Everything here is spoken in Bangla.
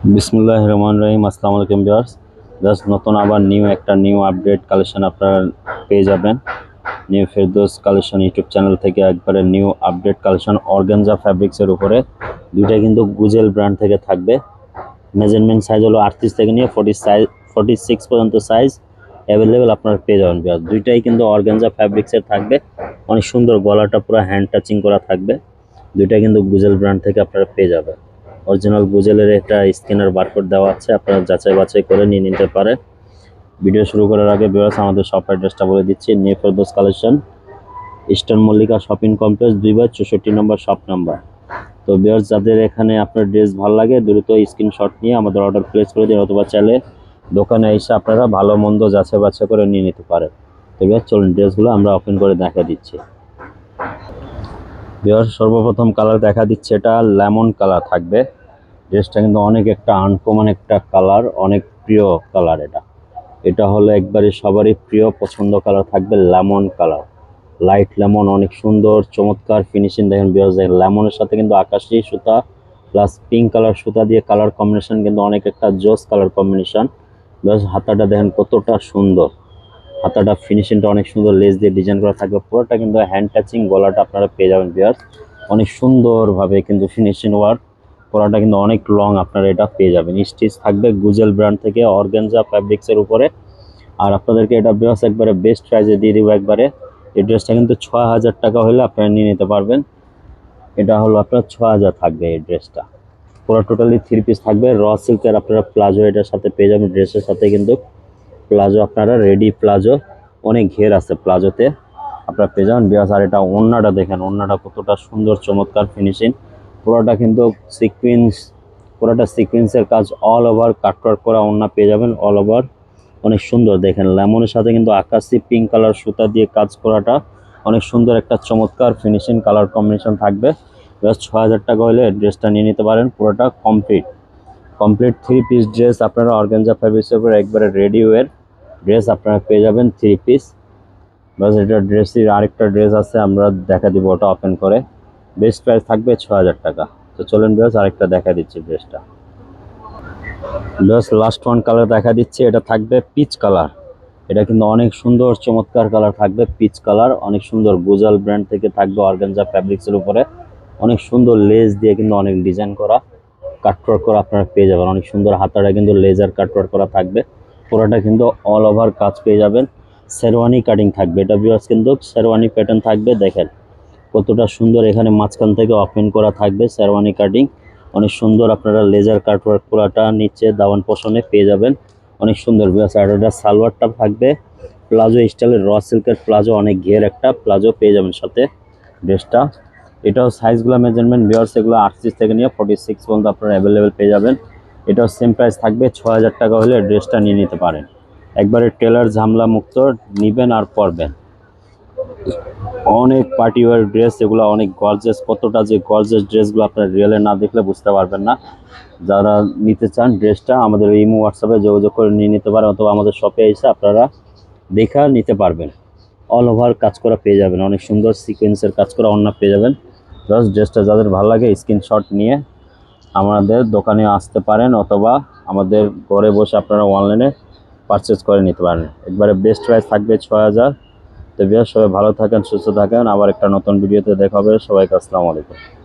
বিসমুল্লাহ রহমান রহিম আসসালামু আলাইকুম ভিউয়ার্স। জাস্ট নতুন আবার নিউ একটা নিউ আপডেট কালেকশন আপনারা পেয়ে যাবেন। New Ferdous collection YouTube channel থেকে একবারে নিউ আপডেট কালেকশন অর্গানজা ফ্যাব্রিক্সের উপরে। দুইটা কিন্তু গুজেল ব্র্যান্ড থেকে থাকবে। মেজারমেন্ট সাইজ হলো আটত্রিশ থেকে নিয়ে ফোর্টি সাইজ ফোর্টি সিক্স পর্যন্ত সাইজ অ্যাভেলেবেল আপনারা পেয়ে যাবেন ভিউয়ার্স। দুইটাই কিন্তু অর্গানজা ফ্যাব্রিক্সের থাকবে। অনেক সুন্দর গলাটা পুরো হ্যান্ড টাচিং করা থাকবে। দুইটা কিন্তু গুজেল ব্র্যান্ড থেকে আপনারা পেয়ে যাবেন। অরিজিনাল গুজেলের একটা স্ক্যানার বারকোড দেওয়া আছে, আপনারা যাচাই বাছাই করে নিয়ে নিতে পারেন। ভিডিও শুরু করার আগে বিরাস আমাদের শপ অ্যাড্রেসটা বলে দিচ্ছি new Ferdous collection eastern Mallika shopping complex দুই বাই চৌষট্টি নম্বর শপ নাম্বার তো বিয়ার্স যাদের এখানে আপনার ড্রেস ভালো লাগে, দ্রুত স্ক্রিনশট নিয়ে আমাদের অর্ডার প্লেস করে দিন অথবা চাইলে দোকানে এসে আপনারা ভালো মন্দ যাচাই বাছাই করে নিয়ে নিতে পারেন। তো বিয়ার্স চলুন ড্রেসগুলো আমরা ওপেন করে দেখা দিচ্ছি। বিয়ার সর্বপ্রথম কালার দেখা দিচ্ছে এটা লেমন কালার থাকবে। ড্রেসটা কিন্তু অনেক একটা আনকমন একটা কালার অনেক প্রিয় কালার এটা। এটা হলো একবারে সবারই প্রিয় পছন্দ কালার থাকবে লেমন কালার লাইট লেমন অনেক সুন্দর, চমৎকার ফিনিশিং দেখেন বিয়ার্স দেখেন। লেমনের সাথে কিন্তু আকাশি সুতা প্লাস পিঙ্ক কালার সুতা দিয়ে কালার কম্বিনেশন কিন্তু অনেক একটা জোস কালার কম্বিনেশন বিয়ার্স হাতাটা দেখেন কতটা সুন্দর। হাতাটা ফিনিশিংটা অনেক সুন্দর লেস দিয়ে ডিজাইন করা থাকবে। পুরোটা কিন্তু হ্যান্ড টাচিং গলাটা আপনারা পেয়ে যাবেন বিয়ার্স অনেক সুন্দরভাবে কিন্তু ফিনিশিং ওয়ার্ক পরাটা কিন্তু অনেক লং আপনারা এটা পেয়ে যাবেন। স্টিচ থাকবে গুজেল ব্র্যান্ড থেকে অর্গানজা ফ্যাব্রিক্সের উপরে। আর আপনাদেরকে এটা বিয়ার্স একবারে বেস্ট প্রাইসে দিয়ে দিব একবারে। এই ড্রেসটা কিন্তু ছ হাজার টাকা হলে আপনারা নিয়ে নিতে পারবেন। এটা হলো আপনার ছ হাজার থাকবে এই ড্রেসটা পুরো টোটালি থ্রি পিস থাকবে। র সিল্কের আপনারা প্লাজো এটার সাথে পেয়ে যাবেন ড্রেসের সাথে কিন্তু প্লাজো আপনারা রেডি প্লাজো। অনেক ঘের আছে প্লাজোতে। আপনারা পেয়ে যাবেন বিয়াস, আর এটা ওড়নাটা দেখেন ওড়নাটা কতটা সুন্দর, চমৎকার ফিনিশিং পুরোটা কিন্তু সিকুয়েন্স পুরোটা সিকুয়েন্সের কাজ অল ওভার কাটওয়ার্ক করা ওড়না পেয়ে যাবেন অল ওভার অনেক সুন্দর দেখেন, লেমনের সাথে কিন্তু আকাশি পিঙ্ক কালার সুতা দিয়ে কাজ করাটা অনেক সুন্দর একটা চমৎকার ফিনিশিং কালার কম্বিনেশন থাকবে। জাস্ট ছ হাজার টাকা হলে ড্রেসটা নিয়ে নিতে পারেন, পুরোটা complete complete three piece dress আপনারা অর্গানজা ফ্যাব্রিক্সের উপরে একবারে রেডি ওয়ের ড্রেস আপনারা পেয়ে যাবেন থ্রি পিস বাস এটা ড্রেসের আরেকটা ড্রেস আছে, আমরা দেখা দিব ওটা ওপেন করে। বেস্ট প্রাইস থাকবে ছ হাজার টাকা। তো চলুন বেশ আরেকটা দেখা দিচ্ছি ড্রেসটা বেশ লাস্ট ওয়ান কালার দেখা দিচ্ছে, এটা থাকবে পিচ কালার এটা কিন্তু অনেক সুন্দর, চমৎকার কালার থাকবে পিচ কালার অনেক সুন্দর গুজাল ব্র্যান্ড থেকে থাকবে অর্গানজা ফ্যাব্রিক্সের উপরে। অনেক সুন্দর লেস দিয়ে কিন্তু অনেক ডিজাইন করা। কাটওয়ার্ক করা আপনারা পেয়ে যাবেন। অনেক সুন্দর হাতাটা কিন্তু লেজার কাটওয়ার্ক করা থাকবে। পুরোটা কিন্তু অল ওভার কাজ পেয়ে যাবেন। শেরওয়ানি কাটিং থাকবে। এটা বিয়ার্স কিন্তু শেরওয়ানি প্যাটার্ন থাকবে, দেখেন। কতটা সুন্দর এখানে মাঝখান থেকে ওপেন করা থাকবে শেরওয়ানি কাটিং অনেক সুন্দর আপনারা লেজার কাটওয়ার্ক করাটা নিচে দাওয়ান পোষণে পেয়ে যাবেন। অনেক সুন্দর বিয়ার্স আর এটা সালোয়ারটা থাকবে। প্লাজো স্টাইলের র সিল্কের প্লাজো অনেক ঘের একটা প্লাজো পেয়ে যাবেন সাথে ড্রেসটা এটাও সাইজগুলো মেজারমেন্ট বিয়ার্স এগুলো আটত্রিশ থেকে নিয়ে ফোর্টি সিক্স পর্যন্ত আপনারা অ্যাভেলেবেল পেয়ে যাবেন। এটাও সেম প্রাইস থাকবে ছ হাজার টাকা হলে ড্রেসটা নিয়ে নিতে পারেন। একবারে টেলার ঝামলা মুক্ত, নিবেন আর পরবেন। অনেক পার্টি ওয়ার ড্রেস এগুলো অনেক গর্জেস কতটা যে গর্জেস ড্রেসগুলো আপনারা রিয়েলে না দেখলে বুঝতে পারবেন না। যারা নিতে চান ড্রেসটা আমাদের ইমো হোয়াটসঅ্যাপে যোগাযোগ করে নিয়ে নিতে পারেন, অথবা আমাদের শপে এসে আপনারা দেখা নিতে পারবেন। অল ওভার কাজ করা পেয়ে যাবেন, অনেক সুন্দর সিকোয়েন্সের কাজ করা অন্য পেয়ে যাবেন। জাস্ট ড্রেসটা যাদের ভালো লাগে স্ক্রিনশট নিয়ে আমাদের দোকানে আসতে পারেন অথবা আমাদের ঘরে বসে আপনারা অনলাইনে পারচেস করে নিতে পারেন। একবারে বেস্ট প্রাইস থাকবে ছয় হাজার। তো বেশ সবাই ভালো থাকেন, সুস্থ থাকেন। আবার একটা নতুন ভিডিওতে দেখা হবে। সবাইকে আসসালামু আলাইকুম।